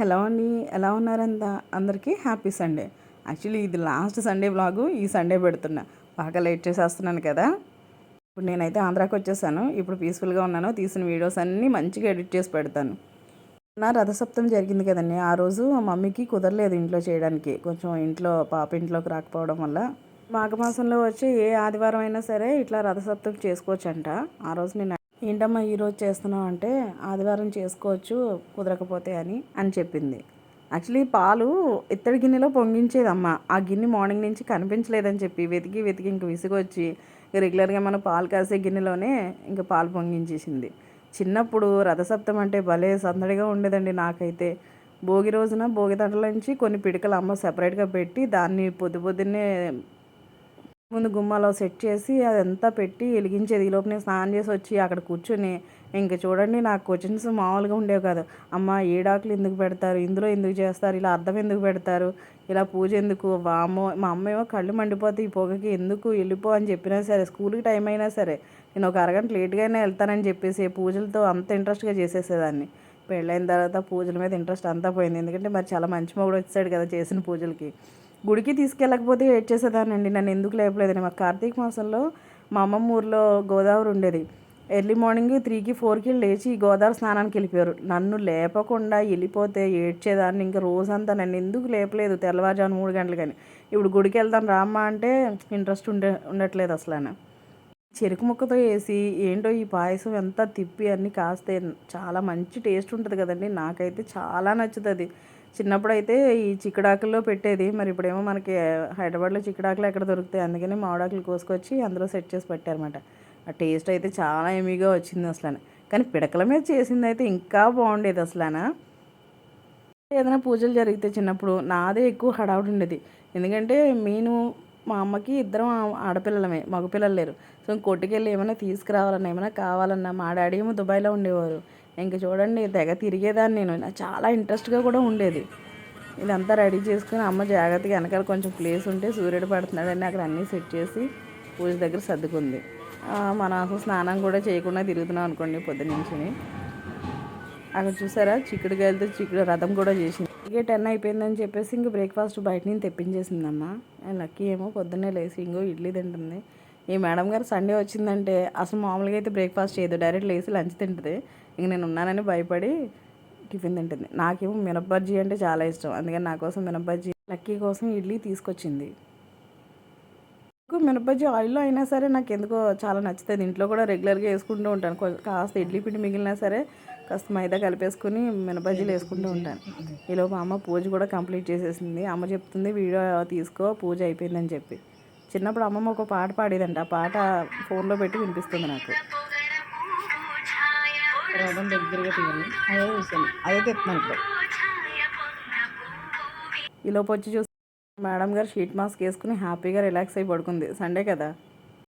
Hello అండి ఎలా ఉన్నారంతా అందరికీ? Happy Sunday. యాక్చువల్లీ ఇది లాస్ట్ సండే బ్లాగు ఈ సండే పెడుతున్నా. బాగా లేట్ చేసేస్తున్నాను కదా. ఇప్పుడు నేనైతే ఆంధ్రాకి వచ్చేసాను. ఇప్పుడు పీస్ఫుల్గా ఉన్నాను. తీసిన వీడియోస్ అన్నీ మంచిగా ఎడిట్ చేసి పెడతాను. నా రథసప్తం జరిగింది కదండి. ఆ రోజు మా మమ్మీకి కుదరలేదు ఇంట్లో చేయడానికి. కొంచెం ఇంట్లో పాప ఇంట్లోకి రాకపోవడం వల్ల. మాఘమాసంలో వచ్చి ఏ ఆదివారం అయినా సరే ఇట్లా రథసప్తం చేసుకోవచ్చంట. ఆ రోజు నేను ఏంటమ్మా ఈరోజు చేస్తున్నావు అంటే ఆదివారం చేసుకోవచ్చు కుదరకపోతే అని అని చెప్పింది. యాక్చువల్లీ పాలు ఇత్తడి గిన్నెలో పొంగించేదమ్మ. ఆ గిన్నె మార్నింగ్ నుంచి కనిపించలేదని చెప్పి వెతికి వెతికి ఇంక విసుగొచ్చి రెగ్యులర్గా మనం పాలు కాసే గిన్నెలోనే ఇంకా పాలు పొంగించేసింది. చిన్నప్పుడు రథసప్తం అంటే భలే సందడిగా ఉండేదండి నాకైతే. భోగి రోజున భోగి దండల నుంచి కొన్ని పిడికలు అమ్మ సెపరేట్గా పెట్టి దాన్ని పొద్దు పొద్దున్నే ముందు గుమ్మాలో సెట్ చేసి అదంతా పెట్టి వెలిగించేది. ఈ లోపల నేను స్నానం చేసి వచ్చి అక్కడ కూర్చొని ఇంక చూడండి నాకు క్వశ్చన్స్ మామూలుగా ఉండేవి కాదు. అమ్మ ఏడాకులు ఎందుకు పెడతారు? ఇందులో ఎందుకు చేస్తారు? ఇలా అర్థం ఎందుకు పెడతారు? ఇలా పూజ ఎందుకు? వామో మా అమ్మ ఏమో కళ్ళు మండిపోతే ఈ పొగకి ఎందుకు? వెళ్ళిపో అని చెప్పినా సరే స్కూల్కి టైం అయినా సరే నేను ఒక అరగంట లేట్గానే వెళ్తానని చెప్పేసి పూజలతో అంత ఇంట్రెస్ట్గా చేసేసేదాన్ని. పెళ్ళైన తర్వాత పూజల మీద ఇంట్రెస్ట్ అంతా పోయింది. ఎందుకంటే మరి చాలా మంచి మొగుడు వచ్చాడు కదా చేసిన పూజలకి. గుడికి తీసుకెళ్ళకపోతే ఏడ్ చేసేదానండి నన్ను ఎందుకు లేపలేదని. మా కార్తీక మాసంలో మా అమ్మమ్మ ఊర్లో గోదావరి ఉండేది. ఎర్లీ మార్నింగ్ త్రీకి ఫోర్కి లేచి గోదావరి స్నానానికి వెళ్ళిపోయారు. నన్ను లేపకుండా వెళ్ళిపోతే ఏడ్చేదాన్ని ఇంకా రోజంతా నన్ను ఎందుకు లేపలేదు? తెల్లవారుజాము మూడు గంటలు కానీ ఇప్పుడు గుడికి వెళ్తాను రామ్మా అంటే ఇంట్రెస్ట్ ఉండే ఉండట్లేదు అసలు చెరుకు ముక్కతో వేసి ఏంటో ఈ పాయసం ఎంత తిప్పి అన్నీ కాస్తే చాలా మంచి టేస్ట్ ఉంటుంది కదండి. నాకైతే చాలా నచ్చుతుంది. చిన్నప్పుడు అయితే ఈ చిక్కుడాకుల్లో పెట్టేది. మరి ఇప్పుడేమో మనకి హైదరాబాద్లో చిక్కుడాకులు ఎక్కడ దొరుకుతాయి? అందుకని మామిడాకులు కోసుకొచ్చి అందులో సెట్ చేసి పెట్టారనమాట ఆ టేస్ట్ అయితే చాలా ఎమీగా వచ్చింది అసలు కానీ పిడకల మీద చేసింది అయితే ఇంకా బాగుండేది అసలు ఏదైనా పూజలు జరిగితే చిన్నప్పుడు నాదే ఎక్కువ హడావుడి ఉండేది. ఎందుకంటే నేను మా అమ్మకి ఇద్దరం ఆడపిల్లలమే మగపిల్లలు లేరు. సో కొట్టుకెళ్ళి ఏమైనా తీసుకురావాలన్నా ఏమైనా కావాలన్నా మా డాడీ ఏమో దుబాయ్లో ఉండేవారు. ఇంక చూడండి తెగ తిరిగేదాన్ని నేను. నాకు చాలా ఇంట్రెస్ట్గా కూడా ఉండేది. ఇదంతా రెడీ చేసుకుని అమ్మ జాగ్రత్తగా వెనకాల కొంచెం ప్లేస్ ఉంటే సూర్యుడు పడుతున్నాడని అక్కడ అన్నీ సెట్ చేసి పూజ దగ్గర సర్దుకుంది. మనం అసలు స్నానం కూడా చేయకుండా తిరుగుతున్నాం అనుకోండి పొద్దునుంచి అక్కడ చూసారా? చిక్కుడుకాయలతో చిక్కుడు రథం కూడా చేసింది. ఇక టెన్ అయిపోయిందని చెప్పేసి ఇంక బ్రేక్ఫాస్ట్ బయట నుంచి తెప్పించేసిందమ్మ. లక్కీ ఏమో పొద్దున్నే లేచి ఇంకో ఇడ్లీ తింటుంది. ఈ మేడం గారు సండే వచ్చిందంటే అసలు మామూలుగా అయితే బ్రేక్ఫాస్ట్ చేయదు. డైరెక్ట్ లేచి లంచ్ తింటుంది. ఇంక నేను ఉన్నానని భయపడి టిఫిన్ తింటుంది. నాకేమో మినపబజ్జీ అంటే చాలా ఇష్టం. అందుకని నా కోసం మినపబజ్జీ లక్కీ కోసం ఇడ్లీ తీసుకొచ్చింది. మినపజ్జి ఆయిల్లో అయినా సరే నాకు ఎందుకో చాలా నచ్చుతుంది. ఇంట్లో కూడా రెగ్యులర్గా వేసుకుంటూ ఉంటాను. కాస్త ఇడ్లీ పిండి మిగిలినా సరే కాస్త మైదా కలిపేసుకుని మినపజ్జీలు వేసుకుంటూ ఉంటాను. ఈలోపు అమ్మ పూజ కూడా కంప్లీట్ చేసేసింది. అమ్మ చెప్తుంది వీడియో తీసుకో పూజ అయిపోయిందని చెప్పి. చిన్నప్పుడు అమ్మమ్మ ఒక పాట పాడేదంట. ఆ పాట ఫోన్లో పెట్టి వినిపిస్తుంది నాకు. రథం దగ్గరగా తీయాలి అదే చూసాను అదే తెస్తున్నాను ఇప్పుడు. ఈలోపు వచ్చి చూసి మేడం గారు షీట్ మాస్క్ వేసుకుని హ్యాపీగా రిలాక్స్ అయి పడుకుంది. సండే కదా?